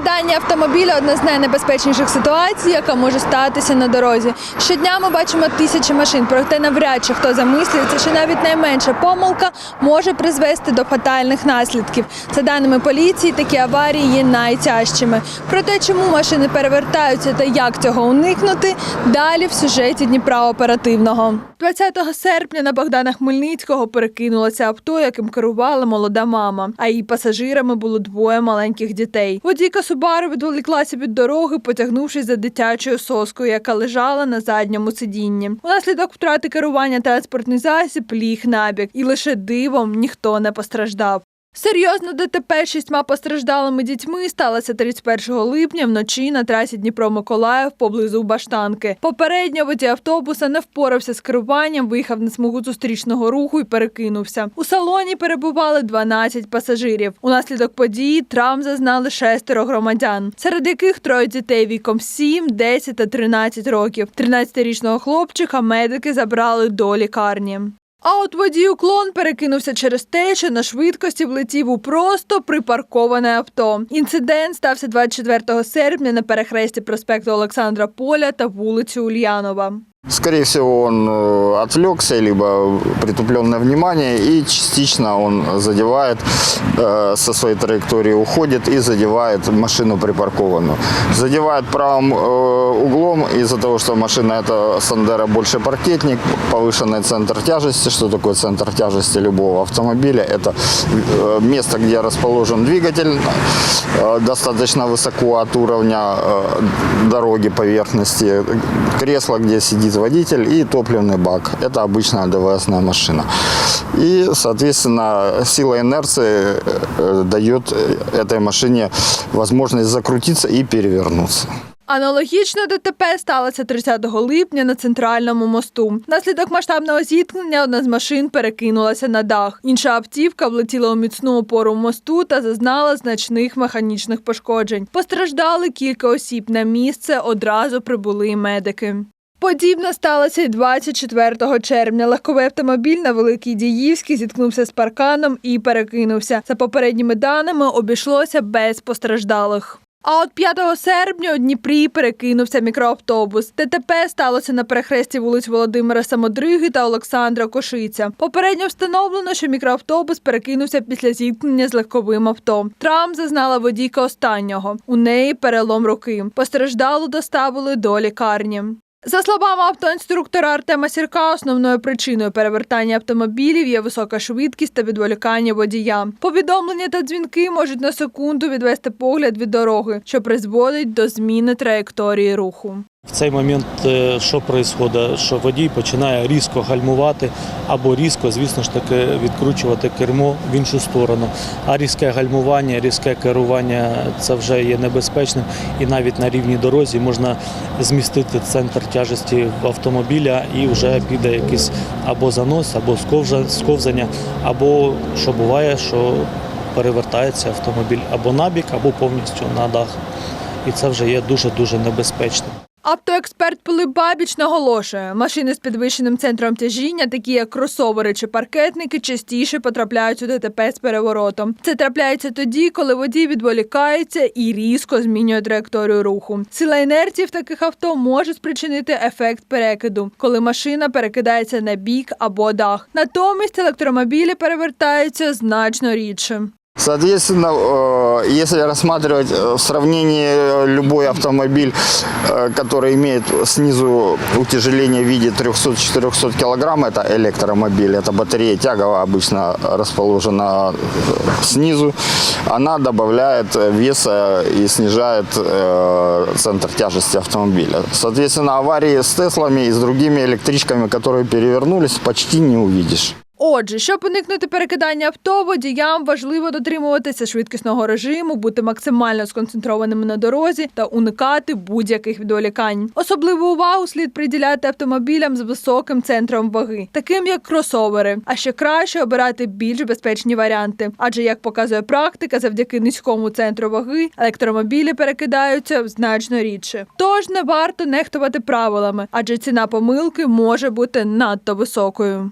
Керування автомобіля одна з найнебезпечніших ситуацій, яка може статися на дорозі. Щодня ми бачимо тисячі машин, проте навряд чи хто замислюється, що навіть найменша помилка може призвести до фатальних наслідків. За даними поліції, такі аварії є найтяжчими. Про те, чому машини перевертаються та як цього уникнути, далі в сюжеті Дніпра оперативного. 20 серпня на Богдана Хмельницького перекинулося авто, яким керувала молода мама. А її пасажирами було двоє маленьких дітей. Водійка Субару відволіклася від дороги, потягнувшись за дитячою соскою, яка лежала на задньому сидінні. Унаслідок втрати керування транспортний засіб ліг набік, і лише дивом ніхто не постраждав. Серйозно ДТП з шістьма постраждалими дітьми сталося 31 липня вночі на трасі Дніпро-Миколаїв поблизу Баштанки. Попередньо водій автобуса не впорався з керуванням, виїхав на смугу зустрічного руху і перекинувся. У салоні перебували 12 пасажирів. Унаслідок події травм зазнали шестеро громадян, серед яких троє дітей віком 7, 10 та 13 років. 13-річного хлопчика медики забрали до лікарні. А от водій уклон перекинувся через те, що на швидкості влетів у просто припарковане авто. Інцидент стався 24 серпня на перехресті проспекту Олександра Поля та вулиці Ульянова. Скорее всего, он э, отвлекся, либо притупленное внимание, и частично он задевает, э, со своей траектории уходит и задевает машину припаркованную. Задевает правым э, углом из-за того, что машина это Сандера больше паркетник, повышенный центр тяжести. Что такое центр тяжести любого автомобиля? Это место, где расположен двигатель, достаточно высоко от уровня дороги, поверхности, кресло, где сидит водитель и топливный бак. Это обычная ДВСная машина. И, соответственно, сила инерции э, дает этой машине возможность закрутиться и перевернуться. Аналогічно ДТП сталося 30 липня на центральному мосту. Наслідок масштабного зіткнення одна з машин перекинулася на дах. Інша автівка влетіла у міцну опору мосту та зазнала значних механічних пошкоджень. Постраждали кілька осіб. На місце одразу прибули і медики. Подібно сталося й 24 червня. Легковий автомобіль на Великій Діївській зіткнувся з парканом і перекинувся. За попередніми даними обійшлося без постраждалих. А от 5 серпня у Дніпрі перекинувся мікроавтобус. ДТП сталося на перехресті вулиць Володимира Самодриги та Олександра Кошиця. Попередньо встановлено, що мікроавтобус перекинувся після зіткнення з легковим авто. Травм зазнала водійка останнього. У неї перелом руки. Постраждалу доставили до лікарні. За словами автоінструктора Артема Сірка, основною причиною перевертання автомобілів є висока швидкість та відволікання водія. Повідомлення та дзвінки можуть на секунду відвести погляд від дороги, що призводить до зміни траєкторії руху. В цей момент е, що відбувається? Що водій починає різко гальмувати або різко, звісно ж таки, відкручувати кермо в іншу сторону. А різке гальмування, різке керування це вже є небезпечним. І навіть на рівній дорозі можна змістити центр тяжесті автомобіля і вже піде якийсь або занос, або сковзання, або що буває, що перевертається автомобіль або набік, або повністю на дах. І це вже є дуже-дуже небезпечним. Автоексперт Пилип Бабіч наголошує, машини з підвищеним центром тяжіння, такі як кросовери чи паркетники, частіше потрапляють у ДТП з переворотом. Це трапляється тоді, коли водій відволікається і різко змінює траєкторію руху. Сила інерції в таких авто може спричинити ефект перекиду, коли машина перекидається на бік або дах. Натомість електромобілі перевертаються значно рідше. Соответственно, э, если рассматривать э, в сравнении э, любой автомобиль, который имеет снизу утяжеление в виде 300-400 килограмм, это электромобиль, это батарея тяговая обычно расположена снизу, она добавляет веса и снижает центр тяжести автомобиля. Соответственно, аварии с Теслами и с другими электричками, которые перевернулись, почти не увидишь. Отже, щоб уникнути перекидання авто, водіям важливо дотримуватися швидкісного режиму, бути максимально сконцентрованими на дорозі та уникати будь-яких відволікань. Особливу увагу слід приділяти автомобілям з високим центром ваги, таким як кросовери. А ще краще обирати більш безпечні варіанти. Адже, як показує практика, завдяки низькому центру ваги електромобілі перекидаються значно рідше. Тож не варто нехтувати правилами, адже ціна помилки може бути надто високою.